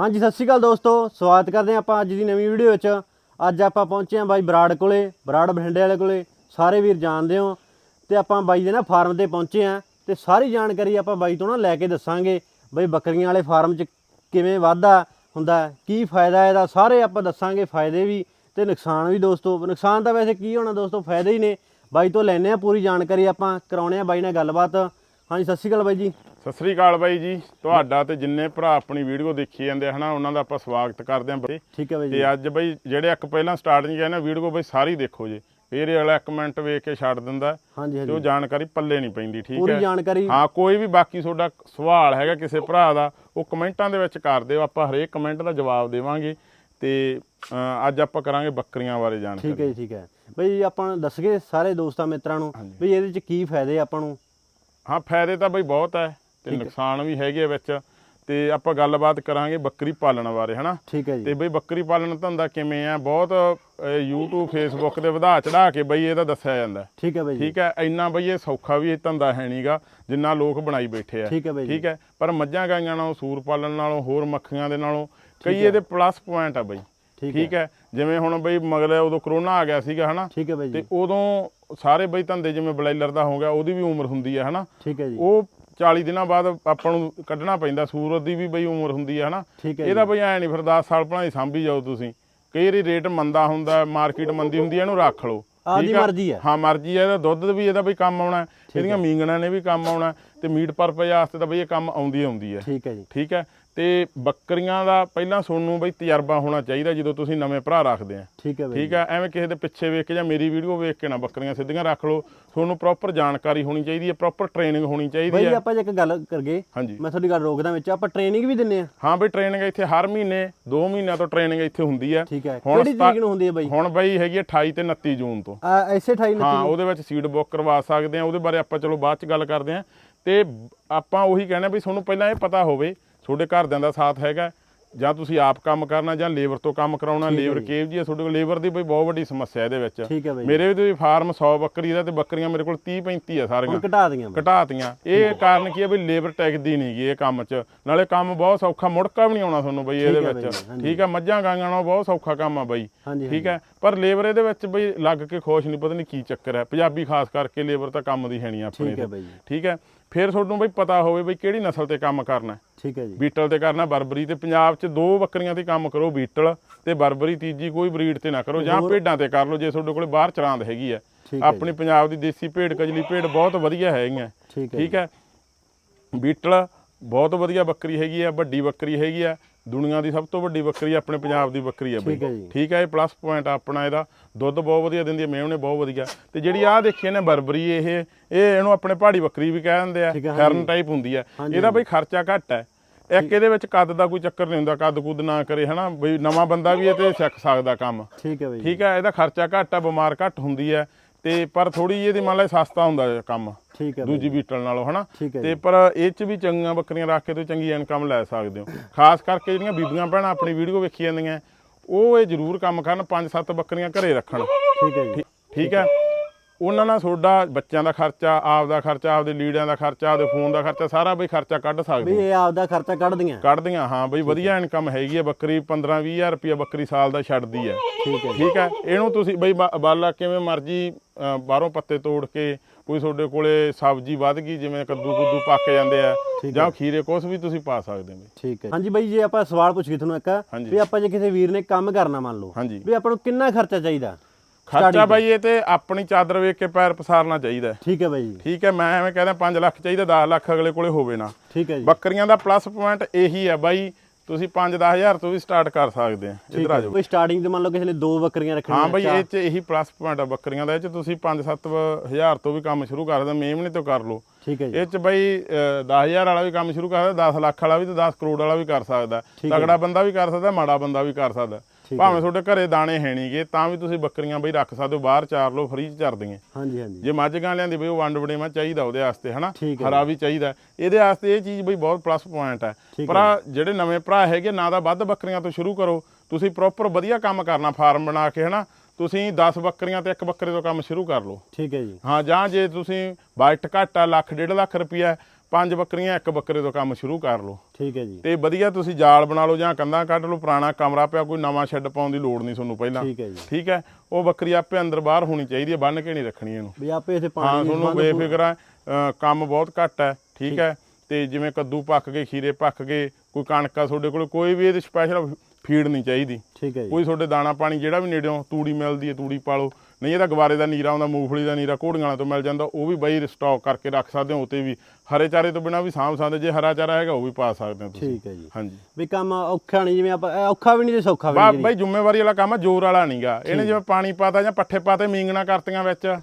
ਹਾਂਜੀ, ਸਤਿ ਸ਼੍ਰੀ ਅਕਾਲ ਦੋਸਤੋ। ਸਵਾਗਤ ਕਰਦੇ ਹਾਂ ਆਪਾਂ ਅੱਜ ਦੀ ਨਵੀਂ ਵੀਡੀਓ ਵਿੱਚ। ਅੱਜ ਆਪਾਂ ਪਹੁੰਚੇ ਹਾਂ ਬਾਈ ਬਰਾੜ ਕੋਲੇ, ਬਰਾੜ ਬਠਿੰਡੇ ਵਾਲੇ ਕੋਲੇ। ਸਾਰੇ ਵੀਰ ਜਾਣਦੇ ਹੋ। ਤੇ ਆਪਾਂ ਬਾਈ ਦੇ ਨਾ ਫਾਰਮ ਤੇ ਪਹੁੰਚੇ ਹਾਂ। ਤੇ ਸਾਰੀ ਜਾਣਕਾਰੀ ਆਪਾਂ ਬਾਈ ਤੋਂ ਨਾ ਲੈ ਕੇ ਦੱਸਾਂਗੇ। ਬਈ ਬੱਕਰੀਆਂ ਵਾਲੇ ਫਾਰਮ 'ਚ ਕਿਵੇਂ ਵਾਧਾ ਹੁੰਦਾ, ਕੀ ਫਾਇਦਾ ਇਹਦਾ, ਸਾਰੇ ਆਪਾਂ ਦੱਸਾਂਗੇ ਫਾਇਦੇ ਵੀ ਤੇ ਨੁਕਸਾਨ ਵੀ ਦੋਸਤੋ। ਨੁਕਸਾਨ ਤਾਂ ਵੈਸੇ ਕੀ ਹੋਣਾ ਦੋਸਤੋ, ਫਾਇਦੇ ਹੀ ਨੇ। ਬਾਈ ਤੋਂ ਲੈਣੇ ਆ ਪੂਰੀ ਜਾਣਕਾਰੀ ਆਪਾਂ ਕਰਾਉਣੇ ਆ ਬਾਈ ਨਾਲ ਗੱਲਬਾਤ। ਹਾਂਜੀ, ਸਤਿ ਸ਼੍ਰੀ ਅਕਾਲ ਬਾਈ ਜੀ। ਸਤਿ ਸ੍ਰੀ ਅਕਾਲ ਬਾਈ ਜੀ। ਤੁਹਾਡਾ ਤੇ ਜਿੰਨੇ ਭਰਾ ਆਪਣੀ ਵੀਡੀਓ ਦੇਖੀ ਜਾਂਦੇ ਹਨਾ ਉਹਨਾਂ ਦਾ ਆਪਾਂ ਸਵਾਗਤ ਕਰਦੇ ਆਂ ਬਈ। ਠੀਕ ਹੈ ਬਾਈ ਜੀ। ਤੇ ਅੱਜ ਬਈ ਜਿਹੜੇ ਇੱਕ ਪਹਿਲਾਂ ਸਟਾਰਟਿੰਗ ਹੈ ਨਾ ਵੀਡੀਓ ਬਈ ਸਾਰੀ ਦੇਖੋ ਜੀ। ਫੇਰ ਇਹ ਵਾਲਾ ਕਮੈਂਟ ਵੇਖ ਕੇ ਛੱਡ ਦਿੰਦਾ ਹਾਂਜੀ ਤੇ ਉਹ ਹਾਂਜੀ। ਜਾਣਕਾਰੀ ਪੱਲੇ ਨਹੀਂ ਪੈਂਦੀ ਠੀਕ ਪੂਰੀ ਹੈ? ਜਾਣਕਾਰੀ ਹਾਂ ਕੋਈ ਵੀ ਬਾਕੀ ਤੁਹਾਡਾ ਸਵਾਲ ਹੈਗਾ ਕਿਸੇ ਭਰਾ ਦਾ ਉਹ ਕਮੈਂਟਾਂ ਦੇ ਵਿੱਚ ਕਰ ਦਿਓ। ਆਪਾਂ ਹਰੇਕ ਕਮੈਂਟ ਦਾ ਜਵਾਬ ਦੇਵਾਂਗੇ ਤੇ ਅੱਜ ਆਪਾਂ ਕਰਾਂਗੇ ਬੱਕਰੀਆਂ ਬਾਰੇ ਠੀਕ ਜਾਣਕਾਰੀ ਹੈ ਜੀ ਠੀਕ ਹੈ। ਬਈ ਆਪਾਂ ਦੱਸਗੇ ਸਾਰੇ ਦੋਸਤਾਂ ਮਿੱਤਰਾਂ ਨੂੰ ਹਾਂਜੀ। ਵੀ ਇਹਦੇ ਚ ਕੀ ਫਾਇਦੇ ਆਪਾਂ ਨੂੰ? ਹਾਂ ਫਾਇਦੇ ਤਾਂ ਬਈ ਬਹੁਤ ਹੈ। ਤੇ ਨੁਕਸਾਨ ਵੀ ਹੈਗੇ ਵਿੱਚ। ਤੇ ਆਪਾਂ ਗੱਲਬਾਤ ਕਰਾਂਗੇ ਬੱਕਰੀ ਪਾਲਣ ਬਾਰੇ ਹਨਾ? ਠੀਕ ਹੈ ਤੇ ਜੀ ਬਈ ਬੱਕਰੀ ਪਾਲਣ ਧੰਦਾ ਕਿਵੇਂ ਆ? ਬਹੁਤ YouTube Facebook ਤੇ ਵਧਾ ਚੜਾ ਕੇ ਬਈ ਇਹਦਾ ਦੱਸਿਆ ਜਾਂਦਾ। ਠੀਕ ਹੈ ਬਾਈ ਠੀਕ ਹੈ? ਇੰਨਾ ਬਈ ਇਹ ਸੌਖਾ ਵੀ ਇਹ ਧੰਦਾ ਹੈ ਨਹੀਂਗਾ ਜਿੰਨਾ ਲੋਕ ਬਣਾਈ ਬੈਠੇ ਆ। ਠੀਕ ਹੈ ਬਾਈ ਠੀਕ ਹੈ? ਪਰ ਮੱਝਾਂ ਗਾਈਆਂ ਨਾਲੋਂ ਸੂਰ ਪਾਲਣ ਨਾਲੋਂ ਹੋਰ ਮੱਖੀਆਂ ਦੇ ਨਾਲੋਂ ਕਈ ਇਹਦੇ ਪਲੱਸ ਪੁਆਇੰਟ ਆ ਬਈ। ਠੀਕ ਹੈ। ਜਿਵੇਂ ਹੁਣ ਬਈ ਮਗਲੇ ਉਦੋਂ ਕਰੋਨਾ ਆ ਗਿਆ ਸੀਗਾ ਹਨਾ? ਠੀਕ ਹੈ ਬਾਈ ਤੇ ਉਦੋਂ ਸਾਰੇ ਬਈ ਧੰਦੇ ਜਿਵੇਂ ਬਲੈਲਰ ਦਾ ਹੋ ਗਿਆ ਉਹਦੀ ਵੀ ਉਮਰ ਹੁੰਦੀ ਹੈ ਹਨਾ? ਠੀਕ ਹੈ ਜੀ। ਉਹ 40 ਦਿਨਾਂ ਬਾਅਦ ਆਪਾਂ ਨੂੰ ਕੱਢਣਾ ਪੈਂਦਾ ਸੂਰਤ ਦੀ ਵੀ ਬਈ ਉਮਰ ਹੁੰਦੀ ਹੈ ਹਨਾ? ਠੀਕ ਹੈ ਇਹਦਾ ਬਈ ਐ ਨਹੀਂ ਫਿਰ 10 ਸਾਲ ਭਲਾਈ ਸਾਂਭੀ ਜਾਓ ਤੁਸੀਂ। ਕਈ ਵਾਰੀ ਰੇਟ ਮੰਦਾ ਹੁੰਦਾ ਮਾਰਕੀਟ ਮੰਦੀ ਹੁੰਦੀ ਹੈ ਇਹਨੂੰ ਰੱਖ ਲਓ। ਆਪਦੀ ਠੀਕ ਆ? ਮਰਜ਼ੀ ਹੈ। ਹਾਂ ਮਰਜ਼ੀ ਹੈ ਇਹਦਾ ਦੁੱਧ ਵੀ ਇਹਦਾ ਬਈ ਕੰਮ ਆਉਣਾ ਹੈ, ਇਹਦੀਆਂ ਮੀਂਗਣਾਂ ਨੇ ਵੀ ਕੰਮ ਆਉਣਾ। ਹੈ, ਤੇ ਮੀਟ ਪਰਪਸ ਵਾਸਤੇ ਤਾਂ ਬਈ ਇਹ ਕੰਮ ਆਉਂਦੀ ਆਉਂਦੀ ਹੈ। ਠੀਕ ਹੈ ਜੀ। ਠੀਕ ਹੈ? ਤੇ ਬੱਕਰੀਆਂ ਦਾ ਪਹਿਲਾਂ ਤੁਹਾਨੂੰ ਬਈ ਤਜਰਬਾ ਹੋਣਾ ਚਾਹੀਦਾ ਜਦੋਂ ਤੁਸੀਂ ਨਵੇਂ ਭਰਾ ਰੱਖਦੇ ਆ। ਠੀਕ ਹੈ ਬਾਈ ਠੀਕ ਹੈ? ਐਵੇਂ ਕਿਸੇ ਦੇ ਪਿੱਛੇ ਵੇਖ ਕੇ ਜਾਂ ਮੇਰੀ ਵੀਡੀਓ ਵੇਖ ਕੇ ਨਾ ਬੱਕਰੀਆਂ ਸਿੱਧੀਆਂ ਰੱਖ ਲਓ। ਤੁਹਾਨੂੰ ਪ੍ਰੋਪਰ ਜਾਣਕਾਰੀ ਹੋਣੀ ਚਾਹੀਦੀ ਹੈ ਪ੍ਰੋਪਰ ਟ੍ਰੇਨਿੰਗ ਹੋਣੀ ਚਾਹੀਦੀ ਬਾਈ ਹੈ। ਆਪਾਂ ਜੇ ਇੱਕ ਗੱਲ ਕਰਗੇ ਮੈਂ ਤੁਹਾਡੀ ਗੱਲ ਰੋਕਦਾ ਵਿੱਚ ਆਪਾਂ ਟ੍ਰੇਨਿੰਗ ਵੀ ਦਿੰਨੇ ਆ। ਹਾਂ ਬਈ ਟ੍ਰੇਨਿੰਗ ਇੱਥੇ ਹਰ ਮਹੀਨੇ 2 ਮਹੀਨਿਆਂ ਤੋਂ ਟ੍ਰੇਨਿੰਗ ਇੱਥੇ ਹੁੰਦੀ ਹੈ। ਠੀਕ ਹੈ। ਹੁਣ ਕਿਹੜੀ ਤਰੀਕ ਨੂੰ ਹੁੰਦੀ ਹੈ ਬਾਈ? ਹੁਣ ਬਈ ਹੈਗੀ ਹੈ 28 ਤੇ 29 ਜੂਨ ਤੋਂ। ਐਸੇ 28 ਹਾਂ 29 ਉਹਦੇ ਵਿੱਚ ਸੀਟ ਬੁੱਕ ਕਰਵਾ ਸਕਦੇ ਆ ਉਹਦੇ ਬਾਰੇ ਆਪਾਂ ਚਲੋ ਬਾਅਦ ਚ ਗੱਲ ਕਰਦੇ ਆ। ਤੇ ਆਪਾਂ ਉਹੀ ਕਹਿੰਦੇ ਵੀ ਤੁਹਾਨੂੰ ਪਹਿਲਾਂ ਇਹ ਪਤਾ ਹੋਵੇ ਤੁਹਾਡੇ ਘਰਦਿਆਂ ਦਾ ਸਾਥ ਹੈਗਾ ਜਾਂ ਤੁਸੀਂ ਆਪ ਕੰਮ ਕਰਨਾ ਜਾਂ ਲੇਬਰ ਤੋਂ ਕੰਮ ਕਰਾਉਣਾ ਲੇਬਰ ਕੇਵ ਜੀ ਤੁਹਾਡੇ ਕੋਲ ਲੇਬਰ ਦੀ ਬਈ ਬਹੁਤ ਵੱਡੀ ਸਮੱਸਿਆ ਇਹਦੇ ਵਿੱਚ। ਮੇਰੇ ਵੀ ਫਾਰਮ 100 ਬੱਕਰੀ ਦਾ ਤੇ ਬੱਕਰੀਆਂ ਮੇਰੇ ਕੋਲ 30 35 ਆ ਸਾਰੀਆਂ। ਹੁਣ ਘਟਾ ਦੀਆਂ ਬਾਈ। ਘਟਾਤੀਆਂ। ਇਹ ਕਾਰਨ ਕੀ ਹੈ ਵੀ ਲੇਬਰ ਟੈਕਦੀ ਨਹੀਂ ਗੀ ਇਹ ਕੰਮ 'ਚ। ਨਾਲੇ ਕੰਮ ਬਹੁਤ ਸੌਖਾ ਮੁੜਕਾ ਵੀ ਨਹੀਂ ਆਉਣਾ ਤੁਹਾਨੂੰ ਬਈ ਇਹਦੇ ਵਿੱਚ। ਠੀਕ ਹੈ ਮੱਝਾਂ ਗਾਂਗਾਂ ਨਾਲ ਬਹੁਤ ਸੌਖਾ ਕੰਮ ਆ ਬਈ। ਠੀਕ ਹੈ ਪਰ ਲੇਬਰ ਇਹਦੇ ਵਿੱਚ ਬਈ ਲੱਗ ਕੇ ਖੁਸ਼ ਨਹੀਂ ਪਤਾ ਨਹੀਂ ਕੀ ਚੱਕਰ ਹੈ। ਪੰਜਾਬੀ ਖਾਸ ਕਰਕੇ ਲੇਬਰ ਤਾਂ ਕੰਮ ਦੀ ਹੈ ਨਹੀਂ ਆਪਣੇ ਠੀਕ ਹੈ ਫਿਰ ਤੁਹਾਨੂੰ ਬਈ ਪਤਾ ਹੋਵੇ ਬਈ ਕਿਹੜੀ ਨਸਲ ਤੇ ਕੰਮ ਕਰਨਾ ਹੈ। ਠੀਕ ਹੈ ਜੀ। ਬੀਟਲ ਤੇ ਕਰਨਾ ਬਰਬਰੀ ਤੇ ਪੰਜਾਬ 'ਚ ਦੋ ਬੱਕਰੀਆਂ ਤੇ ਕੰਮ ਕਰੋ ਬੀਟਲ ਤੇ ਬਰਬਰੀ ਤੀਜੀ ਕੋਈ ਬਰੀਡ ਤੇ ਨਾ ਕਰੋ ਜਾਂ ਭੇਡਾਂ ਤੇ ਕਰ ਲਓ ਜੇ ਤੁਹਾਡੇ ਕੋਲੇ ਬਾਹਰ ਚਰਾਂਦ ਹੈਗੀ ਹੈ। ਆਪਣੀ ਪੰਜਾਬ ਦੀ ਦੇਸੀ ਭੇਡ ਕਜਲੀ ਭੇਡ ਬਹੁਤ ਵਧੀਆ ਹੈਗੀਆਂ। ਠੀਕ ਹੈ ਬੀਟਲ ਬਹੁਤ ਵਧੀਆ ਬੱਕਰੀ ਹੈਗੀ ਆ ਵੱਡੀ ਬੱਕਰੀ ਹੈਗੀ ਆ ਦੁਨੀਆ ਦੀ ਸਭ ਤੋਂ ਵੱਡੀ ਬੱਕਰੀ ਆਪਣੇ ਪੰਜਾਬ ਦੀ ਬੱਕਰੀ ਆ ਬਈ। ਠੀਕ ਹੈ ਹੈ ਇਹ ਪਲੱਸ ਪੁਆਇੰਟ ਆਪਣਾ ਇਹਦਾ। ਦੁੱਧ ਬਹੁਤ ਵਧੀਆ ਦਿੰਦੀ ਹੈ ਮੇਵਣੇ ਬਹੁਤ ਵਧੀਆ। ਤੇ ਜਿਹੜੀ ਆਹ ਦੇਖੀ ਨੇ ਬਰਬਰੀ ਇਹ ਇਹ ਇਹਨੂੰ ਆਪਣੇ ਪਹਾੜੀ ਬੱਕਰੀ ਵੀ ਕਹਿ ਦਿੰਦੇ ਆ ਠੀਕ ਹੈ, ਫੈਰਨ ਟਾਈਪ ਹੁੰਦੀ ਆ। ਹਾਂਜੀ, ਇਹਦਾ ਬਈ ਖਰਚਾ ਘੱਟ ਹੈ। ਇੱਕ ਇਹਦੇ ਵਿੱਚ ਕੱਦ ਦਾ ਕੋਈ ਚੱਕਰ ਨਹੀਂ ਹੁੰਦਾ ਕੱਦ ਕੁੱਦ ਨਾ ਕਰੇ ਹਨਾ? ਬਈ ਨਵਾਂ ਬੰਦਾ ਵੀ ਇਹ ਤੇ ਸਿੱਖ ਸਕਦਾ ਕੰਮ। ਠੀਕ ਹੈ ਬਾਈ। ਠੀਕ ਹੈ ਇਹਦਾ ਖਰਚਾ ਘੱਟ ਹੈ ਬਿਮਾਰ ਘੱਟ ਹੁੰਦੀ ਹੈ। ਤੇ ਪਰ ਥੋੜੀ ਜਿਹੀ ਇਹਦੀ ਮੰਨ ਲਾ ਸਸਤਾ ਹੁੰਦਾ ਹੈ ਕੰਮ। ਠੀਕ ਹੈ ਦੂਜੀ ਬੀਟਲ ਨਾਲੋਂ ਹਨਾ? ਠੀਕ ਹੈ ਤੇ ਪਰ ਇਹ ਚ ਵੀ ਚੰਗੀਆਂ ਬੱਕਰੀਆਂ ਰੱਖ ਕੇ ਤੁਸੀਂ ਚੰਗੀ ਇਨਕਮ ਲੈ ਸਕਦੇ ਹੋ। ਖਾਸ ਕਰਕੇ ਜਿਹੜੀਆਂ ਬੀਬੀਆਂ ਭੈਣਾਂ ਆਪਣੀ ਵੀਡੀਓ ਵੇਖੀ ਜਾਂਦੀਆਂ ਉਹ ਇਹ ਜ਼ਰੂਰ ਕੰਮ ਕਰਨ ਪੰਜ ਸੱਤ ਬੱਕਰੀਆਂ ਘਰੇ ਰੱਖਣ। ਠੀਕ ਹੈ ਜੀ। ਠੀਕ ਹੈ? ਉਹਨਾਂ ਨਾਲ ਤੁਹਾਡਾ ਬੱਚਿਆਂ ਦਾ ਖਰਚਾ ਆਪ ਦਾ ਖਰਚਾ ਆਪਦੇ ਲੀੜਿਆਂ ਦਾ ਖਰਚਾ ਆਪਦੇ ਫੋਨ ਦਾ ਖਰਚਾ ਸਾਰਾ ਬਈ ਖਰਚਾ ਕੱਢ ਸਕਦੇ ਵੀ। ਇਹ ਆਪਦਾ ਖਰਚਾ ਕੱਢਦੀਆਂ। ਕੱਢਦੀਆਂ ਹਾਂ ਬਈ ਵਧੀਆ ਇਨਕਮ ਹੈਗੀ ਹੈ ਬੱਕਰੀ 15 20000 ਰੁਪਏ ਬੱਕਰੀ ਸਾਲ ਦਾ ਛੱਡਦੀ ਹੈ। ਠੀਕ ਹੈ ਠੀਕ ਹੈ? ਇਹਨੂੰ ਤੁਸੀਂ ਬਈ ਬਾਲਾ ਕਿਵੇਂ ਮਰਜ਼ੀ ਬਾਹਰੋਂ ਪੱਤੇ ਤੋੜ ਕੇ ਕੋਈ ਤੁਹਾਡੇ ਕੋਲੇ ਸਬਜ਼ੀ ਵੱਧ ਗਈ ਜਿਵੇਂ ਕੱਦੂ ਕੁੱਦੂ ਪੱਕ ਜਾਂਦੇ ਆ ਜਾਂ ਖੀਰੇ ਕੁਛ ਵੀ ਤੁਸੀਂ ਪਾ ਸਕਦੇ ਹੋ। ਠੀਕ ਹੈ ਹਾਂਜੀ ਬਾਈ ਜੇ ਆਪਾਂ ਸਵਾਲ ਪੁੱਛੀਏ ਤੁਹਾਨੂੰ ਇੱਕ। ਵੀ ਆਪਾਂ ਜੇ ਕਿਸੇ ਵੀਰ ਨੇ ਕੰਮ ਕਰਨਾ ਮੰਨ ਲਓ ਹਾਂਜੀ। ਵੀ ਆਪਾਂ ਨੂੰ ਕਿੰਨਾ ਖਰਚਾ ਚਾਹੀਦਾ? ਖਰਚਾ ਬਾਈ ਇਹ ਤੇ ਆਪਣੀ ਚਾਦਰ ਵੇਖ ਕੇ ਪੈਰ ਪਸਾਰਨਾ ਚਾਹੀਦਾ। ਠੀਕ ਹੈ ਬਾਈ ਠੀਕ ਹੈ ਮੈਂ ਐਵੇਂ ਕਹਿੰਦਾ 5 ਲੱਖ ਚਾਹੀਦਾ 10 ਲੱਖ ਅਗਲੇ ਕੋਲੇ ਹੋਵੇ ਨਾ। ਠੀਕ ਹੈ ਜੀ। ਬੱਕਰੀਆਂ ਦਾ ਪਲੱਸ ਪੁਆਇੰਟ ਇਹੀ ਹੈ ਬਾਈ ਤੁਸੀਂ 5-10000 ਤੋਂ ਵੀ ਸਟਾਰਟ ਕਰ ਸਕਦੇ ਆ। ਇੱਧਰ ਆ ਜਾਓ। ਕੋਈ ਸਟਾਰਟਿੰਗ ਤੇ ਮੰਨ ਲਓ ਕਿਸੇ ਨੇ ਦੋ ਬੱਕਰੀਆਂ ਰੱਖਣੀਆਂ ਹਾਂ ਬਈ ਇਹ ਚ ਇਹੀ ਪਲੱਸ ਪੁਆਇੰਟ ਆ ਬੱਕਰੀਆਂ ਦਾ। ਇਹ ਚ ਤੁਸੀਂ 5-7000 ਤੋਂ ਵੀ ਕੰਮ ਸ਼ੁਰੂ ਕਰ ਸਕਦੇ ਮੇਮਣੇ ਤੋਂ ਕਰ ਲਓ। ਠੀਕ ਹੈ ਜੀ। ਇਹ ਚ ਬਈ 10000 ਵਾਲਾ ਵੀ ਕੰਮ ਸ਼ੁਰੂ ਕਰਦਾ 10 ਲੱਖ ਵਾਲਾ ਵੀ ਤੇ 10 ਕਰੋੜ ਵਾਲਾ ਵੀ ਕਰ ਸਕਦਾ। ਤਗੜਾ ਬੰਦਾ ਵੀ ਕਰ ਸਕਦਾ ਮਾੜਾ ਬੰਦਾ ਵੀ ਕਰ ਸਕਦਾ। ਭਾਵੇਂ ਤੁਹਾਡੇ ਘਰੇ ਦਾਣੇ ਹੈ ਨਹੀਂਗੇ ਤਾਂ ਵੀ ਤੁਸੀਂ ਬੱਕਰੀਆਂ ਬਈ ਰੱਖ ਸਕਦੇ ਹੋ ਬਾਹਰ ਚਾਰ ਲਓ ਫਰੀ ਚ ਚਰਦੀਆਂ ਹਾਂਜੀ ਹਾਂਜੀ। ਜੇ ਮੱਝ ਗਾਂ ਲਿਆਂਦੀ ਬਈ ਉਹ ਵੰਡ ਵੜੇਵਾ ਚਾਹੀਦਾ ਉਹਦੇ ਵਾਸਤੇ ਹਨਾ? ਹਰਾ ਵੀ ਚਾਹੀਦਾ। ਇਹਦੇ ਵਾਸਤੇ ਇਹ ਚੀਜ਼ ਬਈ ਬਹੁਤ ਪਲੱਸ ਪੁਆਇੰਟ ਹੈ। ਪਰ ਜਿਹੜੇ ਨਵੇਂ ਭਰਾ ਹੈਗੇ ਨਾ ਤਾਂ ਵੱਧ ਬੱਕਰੀਆਂ ਤੋਂ ਸ਼ੁਰੂ ਕਰੋ। ਤੁਸੀਂ ਪ੍ਰੋਪਰ ਵਧੀਆ ਕੰਮ ਕਰਨਾ ਫਾਰਮ ਬਣਾ ਕੇ ਹਨਾ? ਤੁਸੀਂ 10 ਬੱਕਰੀਆਂ ਤੇ ਇੱਕ ਬੱਕਰੇ ਤੋਂ ਕੰਮ ਸ਼ੁਰੂ ਕਰ ਲਓ। ਠੀਕ ਹੈ ਜੀ। ਹਾਂ ਜਾਂ ਜੇ ਤੁਸੀਂ ਬਜਟ ਘੱਟ ਆ ਲੱਖ ਡੇਢ ਲੱਖ ਰੁਪਈਆ ਪੰਜ ਬੱਕਰੀਆਂ ਇੱਕ ਬੱਕਰੇ ਤੋਂ ਕੰਮ ਸ਼ੁਰੂ ਕਰ ਲਓ। ਠੀਕ ਹੈ ਜੀ। ਤੇ ਵਧੀਆ ਤੁਸੀਂ ਜਾਲ ਬਣਾ ਲਓ ਜਾਂ ਕੰਧਾਂ ਕੱਢ ਲਓ ਪੁਰਾਣਾ ਕਮਰਾ ਪਿਆ ਕੋਈ ਨਵਾਂ ਸ਼ੈੱਡ ਪਾਉਣ ਦੀ ਲੋੜ ਨਹੀਂ ਤੁਹਾਨੂੰ ਪਹਿਲਾਂ। ਠੀਕ ਹੈ ਜੀ। ਠੀਕ ਹੈ? ਉਹ ਬੱਕਰੀ ਆਪੇ ਅੰਦਰ ਬਾਹਰ ਹੋਣੀ ਚਾਹੀਦੀ ਹੈ ਬੰਨ ਕੇ ਨਹੀਂ ਰੱਖਣੀ ਇਹਨੂੰ। ਵੀ ਆਪੇ ਇੱਥੇ ਹਾਂ ਪਾਣੀ ਦੀ ਤੁਹਾਨੂੰ ਬੇਫਿਕਰ ਹੈ ਅ, ਕੰਮ ਬਹੁਤ ਘੱਟ ਹੈ ਠੀਕ ਹੈ? ਤੇ ਜਿਵੇਂ ਕੱਦੂ ਪੱਕ ਗਏ ਖੀਰੇ ਪੱਕ ਗਏ ਕੋਈ ਕਣਕ ਆ ਤੁਹਾਡੇ ਕੋਲ ਕੋਈ ਵੀ ਇਹਦੇ ਸਪੈਸ਼ਲ ਫੀਡ ਨਹੀਂ ਚਾਹੀਦੀ। ਠੀਕ ਹੈ ਜੀ। ਕੋਈ ਤੁਹਾਡੇ ਦਾਣਾ ਪਾਣੀ ਜਿਹੜਾ ਵੀ ਨੇੜਿਓਂ ਤੂੜੀ ਮਿਲਦੀ ਹੈ ਤੂੜੀ ਪਾ ਲਓ। ਨਹੀਂ ਇਹਦਾ ਗਵਾਰੇ ਦਾ ਨੀਰਾ ਆਉਂਦਾ ਮੂੰਗਫਲੀ ਦਾ ਨੀਰਾ ਘੋੜੀਆਂ ਵਾਲਾ ਤੋਂ ਮਿਲ ਜਾਂਦਾ ਉਹ ਵੀ ਬਈ ਸਟਾਕ ਕਰਕੇ ਰੱਖ ਸਕਦੇ ਹੋ ਉਤੇ ਵੀ। ਹਰੇ ਚਾਰੇ ਤੋਂ ਬਿਨਾ ਵੀ ਸਾਂਭ ਸਕਦੇ ਜੇ ਹਰਾ ਚਾਰਾ ਹੈਗਾ ਉਹ ਵੀ ਪਾ ਸਕਦੇ ਹੋ ਤੁਸੀਂ। ਠੀਕ ਹੈ ਜੀ। ਹਾਂਜੀ। ਵੀ ਕੰਮ ਔਖਾ ਨਹੀਂ ਜਿਵੇਂ ਆਪਾਂ ਔਖਾ ਵੀ ਨਹੀਂ ਤੇ ਸੌਖਾ ਵੀ ਨਹੀਂ ਬਈ ਜ਼ਿੰਮੇਵਾਰੀ ਵਾਲਾ ਕੰਮ ਆ ਜ਼ੋਰ ਵਾਲਾ ਨਹੀਂਗਾ ਇਹਨੇ ਜਿਵੇਂ ਪਾਣੀ ਪਾਤਾ ਜਾਂ ਪੱਠੇ ਪਾਤੇ ਮੀਂਗਣਾ ਕਰਤੀਆਂ ਵਿੱਚ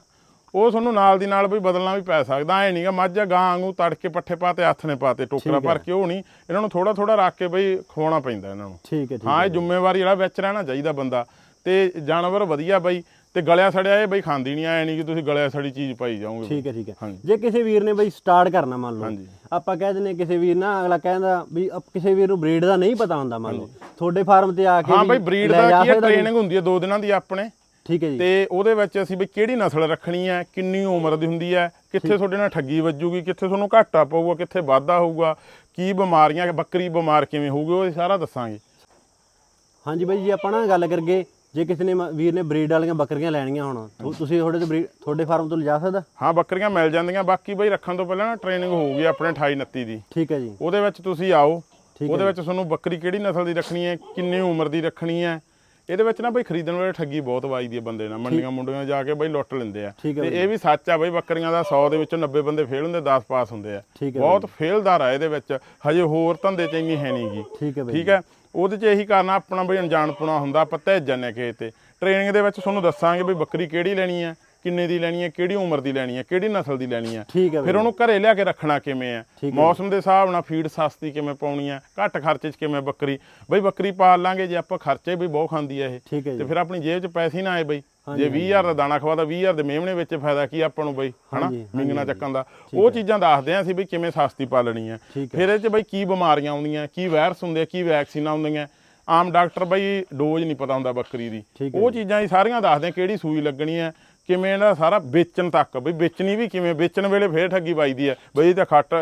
ਉਹ ਤੁਹਾਨੂੰ ਨਾਲ ਦੀ ਨਾਲ ਵੀ ਬਦਲਣਾ ਵੀ ਪੈ ਸਕਦਾ ਐ ਨਹੀਂਗਾ ਮੱਝ ਗਾਂ ਵਾਂਗੂ ਤੜਕੇ ਪੱਠੇ ਪਾਤੇ ਹੱਥ ਨੇ ਪਾਤੇ ਟੋਕਰਾ ਭਰ ਕੇ ਉਹ ਨਹੀਂ ਇਹਨਾਂ ਨੂੰ ਥੋੜਾ ਥੋੜਾ ਰੱਖ ਕੇ ਬਈ ਖਵਾਉਣਾ ਪੈਂਦਾ ਇਹਨਾਂ ਨੂੰ। ਠੀਕ ਹੈ ਠੀਕ ਹਾਂ ਇਹ ਜ਼ਿੰਮੇਵਾਰੀ ਵਾਲਾ ਵਿੱਚ ਰਹਿਣਾ ਚਾਹੀਦਾ ਬੰਦਾ। ਤੇ ਜਾਨਵਰ ਵਧੀਆ ਬਈ ਤੇ ਗਲਿਆ ਸੜਿਆ ਇਹ ਬਈ ਖਾਂਦੀ ਨਹੀਂ ਐ ਨਹੀਂ ਕਿ ਤੁਸੀਂ ਗਲਿਆ ਸੜੀ ਚੀਜ਼ ਪਾਈ ਜਾਓਗੇ ਠੀਕ ਹੈ ਠੀਕ ਹੈ। ਹਾਂਜੀ। ਜੇ ਕਿਸੇ ਵੀਰ ਨੇ ਬਈ ਸਟਾਰਟ ਕਰਨਾ ਮੰਨ ਲਓ ਹਾਂਜੀ। ਆਪਾਂ ਕਹਿ ਦਿੰਦੇ ਹਾਂ ਕਿਸੇ ਵੀਰ ਨਾ ਅਗਲਾ ਕਹਿੰਦਾ ਵੀ ਅਪ- ਕਿਸੇ ਵੀਰ ਨੂੰ ਬਰੀਡ ਦਾ ਨਹੀਂ ਪਤਾ ਹੁੰਦਾ ਮੰਨ ਲਓ। ਤੁਹਾਡੇ ਫਾਰਮ ਤੇ ਆ ਕੇ ਹਾਂ ਵੀ ਬਈ ਬਰੀਡ ਲੈ ਦਾ ਜਾ ਕੀ ਹੈ ਸਕਦਾ ਕੋਈ? ਟ੍ਰੇਨਿੰਗ ਹੁੰਦੀ ਹੈ ਦੋ ਦਿਨਾਂ ਦੀ ਆਪਣੇ। ਠੀਕ ਹੈ ਜੀ। ਤੇ ਉਹਦੇ ਵਿੱਚ ਅਸੀਂ ਵੀ ਕਿਹੜੀ ਨਸਲ ਰੱਖਣੀ ਹੈ ਕਿੰਨੀ ਉਮਰ ਦੀ ਹੁੰਦੀ ਹੈ ਕਿੱਥੇ ਤੁਹਾਡੇ ਨਾਲ ਠੱਗੀ ਵੱਜੂਗੀ ਕਿੱਥੇ ਤੁਹਾਨੂੰ ਘਾਟਾ ਪਊਗਾ ਕਿੱਥੇ ਵਾਧਾ ਹੋਊਗਾ ਕੀ ਬਿਮਾਰੀਆਂ ਬੱਕਰੀ ਬਿਮਾਰ ਕਿਵੇਂ ਹੋਊਗੀ ਉਹ ਸਾਰਾ ਦੱਸਾਂਗੇ। ਹਾਂਜੀ ਬਾਈ ਜੀ ਆਪਾਂ ਨਾ ਗੱਲ ਕਰਗੇ ਜੇ ਕਿਸੇ ਨੇ ਮ- ਵੀਰ ਨੇ ਬਰੀਡ ਵਾਲੀਆਂ ਬੱਕਰੀਆਂ ਲੈਣੀਆਂ ਹੁਣ ਤੁ- ਤੁਸੀਂ ਤੁਹਾਡੇ ਤੋਂ breed- ਤੁਹਾਡੇ ਫਾਰਮ ਤੋਂ ਲਿਜਾ ਸਕਦਾ? ਹਾਂ ਬੱਕਰੀਆਂ ਮਿਲ ਜਾਂਦੀਆਂ। ਬਾਕੀ ਬਈ ਰੱਖਣ ਤੋਂ ਪਹਿਲਾਂ ਨਾ ਟ੍ਰੇਨਿੰਗ ਹੋਊਗੀ ਆਪਣੇ 28 29 ਦੀ। ਠੀਕ ਹੈ ਜੀ। ਉਹਦੇ ਵਿੱਚ ਤੁਸੀਂ ਆਓ। ਠੀਕ ਉਹਦੇ ਵਿੱਚ ਤੁਹਾਨੂੰ ਬੱਕਰੀ ਕਿਹੜੀ ਨਸਲ ਦੀ ਰੱਖਣੀ ਹੈ ਕਿੰਨੀ ਉਮਰ ਦੀ ਰੱਖਣੀ ਹੈ। ਇਹਦੇ ਵਿੱਚ ਨਾ ਬਈ ਖਰੀਦਣ ਵੇਲੇ ਠੱਗੀ ਬਹੁਤ ਵੱਜਦੀ ਹੈ ਬੰਦੇ ਨਾਲ। ਮੰਡੀਆਂ ਮੁੰਡੀਆਂ ਜਾ ਕੇ ਬਈ ਲੁੱਟ ਲੈਂਦੇ ਆ। ਠੀਕ ਹੈ ਤੇ ਇਹ ਵੀ ਸੱਚ ਆ ਬਈ ਬੱਕਰੀਆਂ ਦਾ 100 ਦੇ ਵਿੱਚੋਂ 90 ਬੰਦੇ ਫੇਲ ਹੁੰਦੇ 10 ਪਾਸ ਹੁੰਦੇ ਆ। ਠੀਕ ਹੈ ਬਹੁਤ ਫੇਲਦਾਰ ਆ ਇਹਦੇ ਵਿੱਚ। ਹਜੇ ਹੋਰ ਧੰਦੇ ਚ ਇੰਨੀ ਹੈ ਨਹੀਂਗੀ ਠੀਕ ਹੈ ਬਾਈ ਠੀਕ ਹੈ? ਉਹਦੇ ਚ ਇਹੀ ਕਰਨਾ ਆਪਣਾ ਬਈ ਅਣਜਾਣਪੁਣਾ ਹੁੰਦਾ ਆਪਾਂ ਤਹਿ ਜੰਨੇ ਕੇ ਤੇ। ਟ੍ਰੇਨਿੰਗ ਦੇ ਵਿੱਚ ਤੁਹਾਨੂੰ ਦੱਸਾਂਗੇ ਬਈ ਬੱਕਰੀ ਕਿਹੜੀ ਲੈਣੀ ਹੈ ਕਿੰਨੇ ਦੀ ਲੈਣੀ ਹੈ ਕਿਹੜੀ ਉਮਰ ਦੀ ਲੈਣੀ ਹੈ ਕਿਹੜੀ ਨਸਲ ਦੀ ਲੈਣੀ ਹੈ ਠੀਕ ਹੈ ਫਿਰ ਉਹਨੂੰ ਘਰੇ ਲਿਆ ਕੇ ਰੱਖਣਾ ਕਿਵੇਂ ਹੈ ਮੌਸਮ ਦੇ ਹਿਸਾਬ ਨਾਲ ਫੀਡ ਸਸਤੀ ਕਿਵੇਂ ਪਾਉਣੀ ਹੈ ਘੱਟ ਖਰਚੇ 'ਚ ਕਿਵੇਂ ਬੱਕਰੀ? ਬਈ ਬੱਕਰੀ ਪਾਲ ਲਾਂਗੇ ਜੇ ਆਪਾਂ ਖਰਚੇ ਵੀ ਬਹੁਤ ਖਾਂਦੀ ਹੈ ਇਹ। ਤੇ ਫਿਰ ਆਪਣੀ ਜੇਬ 'ਚ ਪੈਸੇ ਨਾ ਆਏ ਬਈ। ਜੇ 20000 ਦਾ ਦਾਣਾ ਖਵਾਦਾ 20000 ਦੇ ਮੇਮਣੇ ਵਿੱਚ ਫਾਇਦਾ ਕੀ ਆਪਾਂ ਨੂੰ ਬਈ ਹਨਾ? ਮਿੰਗਣਾ ਚੱਕਣ ਦਾ। ਉਹ ਚੀਜ਼ਾਂ ਦੱਸਦੇ ਆਂ ਅਸੀਂ ਬਈ ਕਿਵੇਂ ਸਸਤੀ ਪਾਲਣੀ ਹੈ। ਫਿਰ ਇਹ 'ਚ ਬਈ ਕੀ ਬਿਮਾਰੀਆਂ ਆਉਂਦੀਆਂ ਕੀ ਵਾਇਰਸ ਹੁੰਦੇ ਆ ਕੀ ਵੈਕਸੀਨ ਆਉਂਦੀਆਂ ਆਮ ਡਾਕਟਰ ਬਈ ਡੋਜ਼ ਨਹੀਂ ਪਤਾ ਹੁੰਦਾ ਬੱਕਰੀ ਦੀ। ਉਹ ਚੀਜ਼ਾਂ ਹੀ ਸਾਰੀਆਂ ਦੱਸਦੇ ਆ ਕਿਹੜੀ ਸੂਈ ਲੱਗਣੀ ਹੈ ਕਿਵੇਂ ਇਹਦਾ ਸਾਰਾ ਵੇਚਣ ਤੱਕ। ਬਈ ਵੇਚਣੀ ਵੀ ਕਿਵੇਂ ਵੇਚਣ ਵੇਲੇ ਫੇਰ ਠੱਗੀ ਵੱਜਦੀ ਹੈ ਬਈ ਇਹ ਤਾਂ ਖੱਟ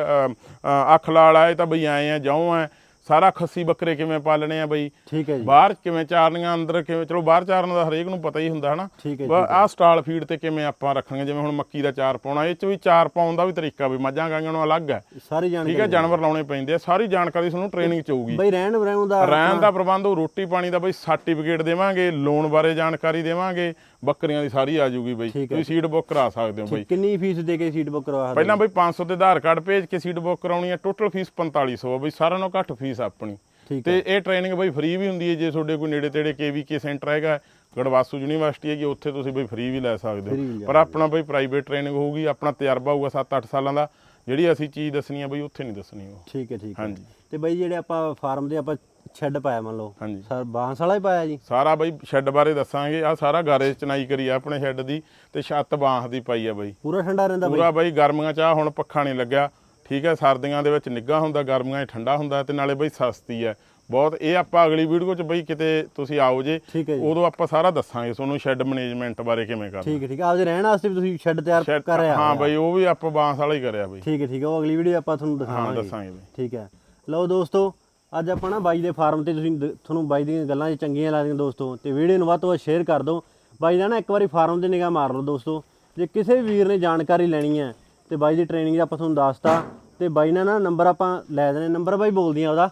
ਅੱਖ ਲਾਲ ਆਏ ਤਾਂ ਬਈ ਆਏ ਆ ਜਾਉ ਆ। ਸਾਰਾ ਖੱਸੀ ਬੱਕਰੇ ਕਿਵੇਂ ਪਾਲਣੇ ਆ ਬਈ? ਠੀਕ ਹੈ ਜੀ। ਬਾਹਰ ਕਿਵੇਂ ਚਾਰਨੀਆਂ ਅੰਦਰ ਕਿਵੇਂ ਚਲੋ ਬਾਹਰ ਚਾਰਨ ਦਾ ਹਰੇਕ ਨੂੰ ਪਤਾ ਹੀ ਹੁੰਦਾ ਹਨਾ? ਠੀਕ ਆਹ ਸਟਾਲ ਫੀਡ ਤੇ ਕਿਵੇਂ ਆਪਾਂ ਰੱਖਾਂਗੇ ਜਿਵੇਂ ਹੁਣ ਮੱਕੀ ਦਾ ਚਾਰ ਪਾਉਣਾ ਇਹ ਚ ਵੀ ਚਾਰ ਪਾਉਣ ਦਾ ਵੀ ਤਰੀਕਾ ਵੀ ਮੱਝਾਂ ਗਾਈਆਂ ਨੂੰ ਅਲੱਗ ਹੈ। ਸਾਰੀ ਠੀਕ ਜਾਣਕਾਰੀ ਹੈ। ਜਾਨਵਰ ਲਾਉਣੇ ਪੈਂਦੇ ਆ ਸਾਰੀ ਜਾਣਕਾਰੀ ਤੁਹਾਨੂੰ ਟ੍ਰੇਨਿੰਗ ਚ ਹੋਊਗੀ। ਬਈ ਰਹਿਣ ਰਹਿਣ ਦਾ ਰਹਿਣ ਦਾ ਪ੍ਰਬੰਧ ਉਹ ਰੋਟੀ ਪਾਣੀ ਦਾ ਬਈ ਸਰਟੀਫਿਕੇਟ ਦੇਵਾਂਗੇ ਲੋਨ ਬਾਰੇ ਜਾਣਕਾਰੀ ਦੇਵਾਂਗੇ ਬੱਕਰੀਆਂ ਦੀ ਸਾਰੀ ਆ ਜਾਊਗੀ ਬਈ। ਠੀਕ। ਤੁਸੀਂ ਸੀਟ ਬੁੱਕ ਕਰਾ ਸਕਦੇ ਹੋ ਬਈ। ਕਿੰਨੀ ਫੀਸ ਦੇ ਕੇ ਸੀਟ ਬੁੱਕ ਕਰਵਾ ਸਕਦੇ ਪਹਿਲਾਂ ਬਈ 500 ਦੇ ਆਧਾਰ ਕਾਰਡ ਭੇਜ ਕੇ ਸੀਟ ਬੁੱਕ ਕਰਾਉਣੀ ਹੈ ਟੋਟਲ ਫੀਸ 4500 ਆ ਬਈ ਸਾਰਿਆਂ ਨਾਲੋਂ ਘੱਟ ਫੀਸ ਆ ਆਪਣੀ। ਤੇ ਇਹ ਟ੍ਰੇਨਿੰਗ ਬਈ ਫ੍ਰੀ ਵੀ ਹੁੰਦੀ ਹੈ ਜੇ ਤੁਹਾਡੇ ਕੋਈ ਨੇੜੇ ਤੇੜੇ ਕੇਵੀਕੇ ਸੈਂਟਰ ਹੈਗਾ ਗੜਵਾਸੂ ਯੂਨੀਵਰਸਿਟੀ ਹੈਗੀ ਉੱਥੇ ਤੁਸੀਂ ਬਈ ਫ੍ਰੀ ਵੀ ਲੈ ਸਕਦੇ ਹੋ। ਪਰ ਆਪਣਾ ਬਈ ਪ੍ਰਾਈਵੇਟ ਟ੍ਰੇਨਿੰਗ ਹੋਊਗੀ ਆਪਣਾ ਤਜਰਬਾ ਹੋਊਗਾ 7-8 ਸਾਲਾਂ ਦਾ ਜਿਹੜੀ ਅਸੀਂ ਚੀਜ਼ ਦੱਸਣੀ ਹੈ ਬਈ ਉੱਥੇ ਨਹੀਂ ਦੱਸਣੀ ਉਹ। ਠੀਕ ਹੈ ਠੀਕ ਹੈ। ਹਾਂਜੀ। ਤੇ ਬਈ ਜਿਹੜੇ ਆਪਾਂ ਫਾਰਮ ਦੇ ਆਪਾਂ ਛੱਡ ਪਾਇਆ ਮੰਨ ਲਓ। ਸਰ ਬਾਂਸ ਵਾਲਾ ਹੀ ਪਾਇਆ ਜੀ? ਸਾਰਾ ਬਈ ਸ਼ੈੱਡ ਬਾਰੇ ਦੱਸਾਂਗੇ ਆ ਸਾਰਾ ਗਾਰੇ ਚਨਾਈ ਕਰੀ ਆ ਆਪਣੇ ਸ਼ੈੱਡ ਦੀ ਤੇ ਛੱਤ ਬਾਂਸ ਦੀ ਪਾਈ ਆ ਬਈ। ਪੂਰਾ ਠੰਡਾ ਰਹਿੰਦਾ ਬਈ ਪੂਰਾ ਬਈ? ਗਰਮੀਆਂ ਚ ਆ ਹੁਣ ਪੱਖਾ ਨਹੀਂ ਲੱਗਿਆ ਠੀਕ ਹੈ ਸਰਦੀਆਂ ਦੇ ਵਿੱਚ ਨਿੱਘਾ ਹੁੰਦਾ ਗਰਮੀਆਂ 'ਚ ਠੰਡਾ ਹੁੰਦਾ ਤੇ ਨਾਲੇ ਬਈ ਸਸਤੀ ਹੈ। ਬਹੁਤ ਇਹ ਆਪਾਂ ਅਗਲੀ ਵੀਡੀਓ 'ਚ ਬਈ ਕਿਤੇ ਤੁਸੀਂ ਆਓ ਜੇ ਠੀਕ ਹੈ ਜੀ। ਉਦੋਂ ਆਪਾਂ ਸਾਰਾ ਦੱਸਾਂਗੇ ਤੁਹਾਨੂੰ ਸ਼ੈੱਡ ਮੈਨੇਜਮੈਂਟ ਬਾਰੇ ਕਿਵੇਂ ਕਰਨਾ। ਠੀਕ ਹੈ ਠੀਕ ਹੈ। ਆਪਦੇ ਰਹਿਣ ਵਾਸਤੇ ਵੀ ਤੁਸੀਂ ਸ਼ੈੱਡ ਤਿਆਰ ਸ਼ੈੱਡ ਕਰ ਰਿਹਾ ਹਾਂ ਬਈ ਉਹ ਵੀ ਆਪਾਂ ਬਾਂਸ ਵਾਲਾ ਹੀ ਕਰਿਆ ਬਈ। ਠੀਕ ਹੈ ਠੀਕ ਹੈ। ਉਹ ਅਗਲੀ ਵੀਡੀਓ ਆਪਾਂ ਤੁਹਾਨੂੰ ਹਾਂ ਦਿਖਾਵਾਂਗੇ। ਦੱਸਾਂਗੇ ਬਈ। ਠੀਕ ਹੈ। ਲਓ ਦੋਸਤੋ ਅੱਜ ਆਪਾਂ ਨਾ ਬਾਈ ਦੇ ਫਾਰਮ ਤੇ ਤੁਸੀਂ ਦ- ਤੁਹਾਨੂੰ ਬਾਈ ਦੀਆਂ ਗੱਲਾਂ ਜੇ ਚੰਗੀਆਂ ਲੱਗਦੀਆਂ ਦੋਸਤੋ ਤੇ ਵੀਡੀਓ ਨੂੰ ਵੱਧ ਤੋਂ ਵੱਧ ਸ਼ੇਅਰ ਕਰ ਦਿਓ। ਬਾਈ ਦਾ ਨਾ ਇੱਕ ਵਾਰੀ ਫਾਰਮ ਤੇ ਨਿਗਾਹ ਮਾਰ ਲਓ ਦੋਸਤੋ। ਜੇ ਕਿਸੇ ਵੀ ਵੀਰ ਨੇ ਜਾਣਕਾਰੀ ਲੈਣੀ ਹੈ ਤੇ ਬਾਈ ਦੀ ਟ੍ਰੇਨਿੰਗ ਆਪਾਂ ਤੁਹਾਨੂੰ ਦੱਸਤਾ ਤੇ ਬਾਈ ਨਾਲ ਨਾ ਨੰਬਰ ਆਪਾਂ ਲੈ ਦੇਣੇ ਨੰਬਰ ਬਾਈ ਬੋਲਦੀਆਂ ਉਹਦਾ।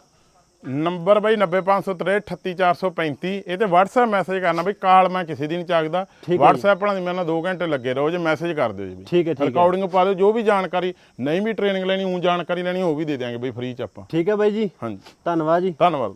ਨੰਬਰ ਬਈ 90563 38435 ਇਹ ਤੇ WhatsApp ਮੈਸੇਜ ਕਰਨਾ ਬਈ ਕਾਲ ਮੈਂ ਕਿਸੇ ਦੀ ਨਹੀਂ ਚੱਕਦਾ। WhatsApp ਦੀ ਮੇਰੇ ਨਾਲ 2 ਘੰਟੇ ਲੱਗੇ ਰਹੋ ਜੇ ਮੈਸੇਜ ਕਰ ਦਿਓ ਜੀ ਬਈ। ਠੀਕ ਹੈ ਠੀਕ ਹੈ। ਰਿਕਾਰਡਿੰਗ ਪਾ ਦਿਓ ਜੋ ਵੀ ਜਾਣਕਾਰੀ ਨਹੀਂ ਵੀ ਟ੍ਰੇਨਿੰਗ ਲੈਣੀ ਉਹ ਜਾਣਕਾਰੀ ਲੈਣੀ ਉਹ ਵੀ ਦੇ ਦਿਆਂਗੇ ਬਈ ਫ੍ਰੀ ਚ ਆਪਾਂ। ਠੀਕ ਹੈ ਬਾਈ ਜੀ। ਹਾਂਜੀ। ਧੰਨਵਾਦ ਜੀ। ਧੰਨਵਾਦ।